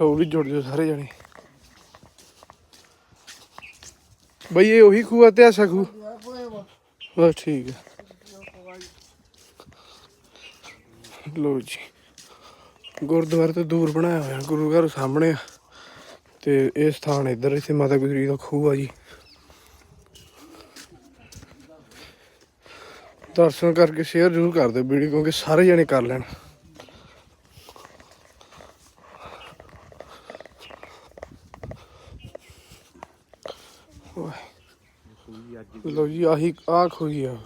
ਤਾਂ ਉਹ ਵੀ ਜੁੜ ਜਾਓ ਸਾਰੇ ਜਣੇ। ਬਈ ਇਹ ਉਹੀ ਖੂਆ ਤੇ ਆਸਾ ਖੂ ਬਸ ਠੀਕ ਹੈ ਲੋ ਜੀ। ਗੁਰਦੁਆਰੇ ਤੋਂ ਦੂਰ ਬਣਾਇਆ ਹੋਇਆ, ਗੁਰੂ ਘਰ ਸਾਹਮਣੇ ਆ। ਤੇ ਇਹ ਸਥਾਨ ਇੱਧਰ, ਇੱਥੇ ਮਾਤਾ ਗੁਜਰੀ ਦਾ ਖੂਹ ਆ ਜੀ। ਦਰਸ਼ਨ ਕਰਕੇ ਸ਼ੇਅਰ ਜ਼ਰੂਰ ਕਰ ਦਿਓ ਵੀਡੀਓ, ਕਿਉਂਕਿ ਸਾਰੇ ਜਣੇ ਕਰ ਲੈਣ। ਲੋ ਜੀ, ਆਹੀ ਆ ਖੋਈ ਆ।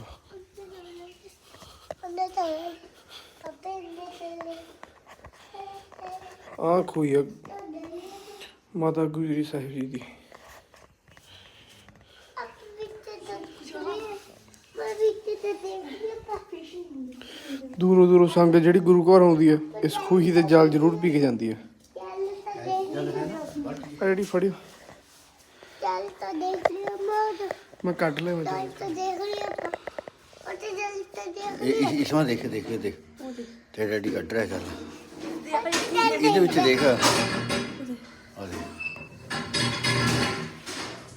ਆ ਖੋਈ ਆ ਮਾਤਾ ਗੁਜਰੀ ਸਾਹਿਬ ਜੀ ਦੀ। ਦੂਰੋਂ ਦੂਰੋਂ ਸੰਗਤ ਜਿਹੜੀ ਗੁਰੂ ਘਰ ਆਉਂਦੀ ਹੈ ਇਸ ਖੂਹੀ ਦੇ ਜਲ ਜ਼ਰੂਰ ਪੀ ਕੇ ਜਾਂਦੀ ਹੈ ਆ। ਫੜਿਓ ਚੱਲ ਤਾਂ ਦੇਖ ਲਿਆ ਮੈਂ ਮੈਂ ਕੱਢ ਲਿਆ ਮੈਂ ਚੱਲ ਤਾਂ ਦੇਖ ਲਿਆ ਉਹ ਤੇ ਚੱਲ ਤਾਂ ਦੇਖ ਇਹ ਇਸ- ਇਸਮਾ ਦੇਖ ਦੇਖ ਦੇਖ। ਤੇ ਡੈਡੀ ਕੱਢ ਰਿਹਾ ਚੱਲ। ਇਹਦੇ ਵਿੱਚ ਦੇਖ। ਆ ਦੇ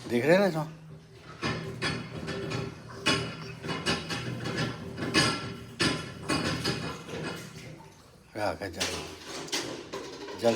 ਦੇਖ ਰਿਹਾ ਨਾ ਇਸਮਾ? ਆ ਕੇ ਚੱਲ। ਜਲ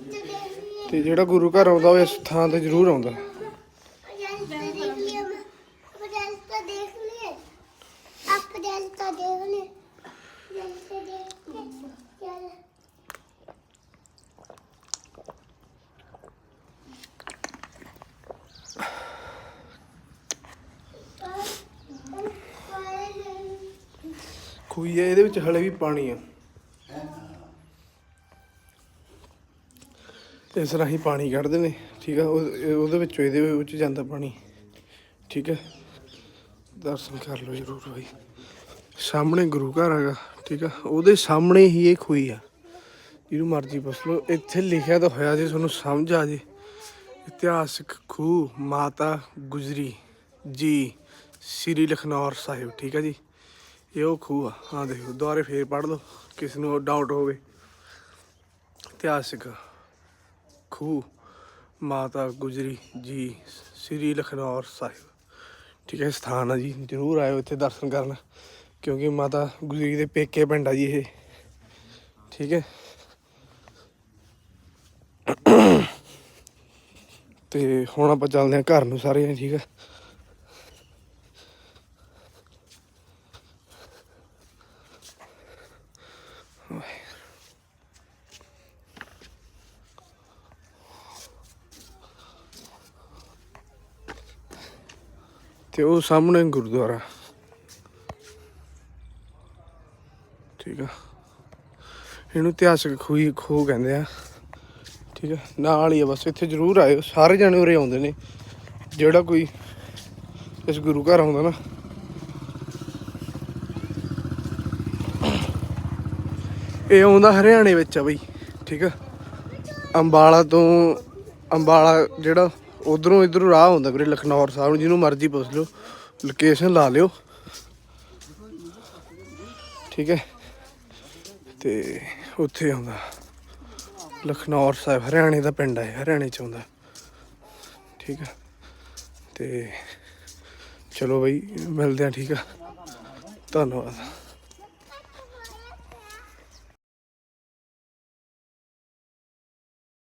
ਤੇ ਜਿਹੜਾ ਗੁਰੂ ਘਰ ਆਉਂਦਾ ਉਹ ਇਸ ਥਾਂ ਤੇ ਜ਼ਰੂਰ ਆਉਂਦਾ। ਚੱਲ ਹੈ, ਇਹਦੇ ਵਿੱਚ ਹਲੇ ਵੀ ਪਾਣੀ ਆ। ਇਸ ਰਾਹੀਂ ਪਾਣੀ ਕੱਢਦੇ ਨੇ, ਠੀਕ ਆ? ਉਹਦੇ ਵਿੱਚੋਂ ਇਹਦੇ ਵਿੱਚ ਜਾਂਦਾ ਪਾਣੀ, ਠੀਕ ਹੈ ਦਰਸ਼ਨ ਕਰ ਲਓ ਜਰੂਰ ਭਾਈ ਸਾਹਮਣੇ ਗੁਰੂ ਘਰ ਹੈਗਾ, ਠੀਕ ਆ? ਉਹਦੇ ਸਾਹਮਣੇ ਹੀ ਇਹ ਖੂਹੀ ਆ। ਜਿਹਨੂੰ ਮਰਜ਼ੀ ਪੁੱਛ ਲਓ। ਇੱਥੇ ਲਿਖਿਆ ਤਾਂ ਹੋਇਆ ਜੇ ਤੁਹਾਨੂੰ ਸਮਝ ਆ ਜੇ। ਇਤਿਹਾਸਿਕ ਖੂਹ ਮਾਤਾ ਗੁਜਰੀ ਜੀ, ਸ੍ਰੀ ਲਖਨੌਰ ਸਾਹਿਬ, ਠੀਕ ਆ ਜੀ? ਇਹ ਉਹ ਖੂਹ ਆ। ਹਾਂ ਦੇਖੋ, ਦੁਬਾਰੇ ਫੇਰ ਪੜ੍ਹ ਲਓ। ਕਿਸ ਨੂੰ ਡਾਊਟ ਹੋਵੇ। ਇਤਿਹਾਸਕ ਖੂਹ ਮਾਤਾ ਗੁਜਰੀ ਜੀ, ਸ੍ਰੀ ਲਖਨੌਰ ਸਾਹਿਬ। ਠੀਕ ਹੈ, ਸਥਾਨ ਆ ਜੀ, ਜਰੂਰ ਆਇਓ ਇੱਥੇ ਦਰਸ਼ਨ ਕਰਨ, ਕਿਉਂਕਿ ਮਾਤਾ ਗੁਜਰੀ ਦੇ ਪੇਕੇ ਪਿੰਡ ਆ ਜੀ ਇਹ। ਠੀਕ ਹੈ। ਤੇ ਹੁਣ ਆਪਾਂ ਚੱਲਦੇ ਹਾਂ ਘਰ ਨੂੰ ਸਾਰੇ ਠੀਕ ਹੈ। ਤੇ ਉਹ ਸਾਹਮਣੇ ਗੁਰਦੁਆਰਾ। ਠੀਕ ਆ। ਇਹਨੂੰ ਇਤਿਹਾਸਕ ਖੂਹੀ ਖੂਹ ਕਹਿੰਦੇ ਆ। ਠੀਕ ਆ। ਨਾਲ ਹੀ ਆ ਬਸ, ਇੱਥੇ ਜ਼ਰੂਰ ਆਇਓ। ਸਾਰੇ ਜਾਣੇ ਉਰੇ ਆਉਂਦੇ ਨੇ। ਜਿਹੜਾ ਕੋਈ ਇਸ ਗੁਰੂ ਘਰ ਆਉਂਦਾ ਨਾ। ਇਹ ਆਉਂਦਾ ਹਰਿਆਣੇ ਵਿੱਚ ਆ ਬਈ। ਠੀਕ ਆ। ਅੰਬਾਲਾ ਤੋਂ, ਅੰਬਾਲਾ ਜਿਹੜਾ ਉਧਰੋਂ ਇਧਰੋਂ ਰਾਹ ਹੁੰਦਾ ਵੀਰੇ ਲਖਨੌਰ ਸਾਹਿਬ ਨੂੰ, ਜਿਹਨੂੰ ਮਰਜ਼ੀ ਪੁੱਛ ਲਿਓ। ਲੋਕੇਸ਼ਨ ਲਾ ਲਿਓ। ਠੀਕ ਹੈ? ਤੇ ਉੱਥੇ ਆਉਂਦਾ ਲਖਨੌਰ ਸਾਹਿਬ, ਹਰਿਆਣੇ ਦਾ ਪਿੰਡ ਹੈ, ਹਰਿਆਣੇ ਚ ਆਉਂਦਾ ਠੀਕ ਹੈ? ਤੇ ਚਲੋ ਬਈ, ਮਿਲਦੇ ਆ ਠੀਕ ਆ। ਧੰਨਵਾਦ।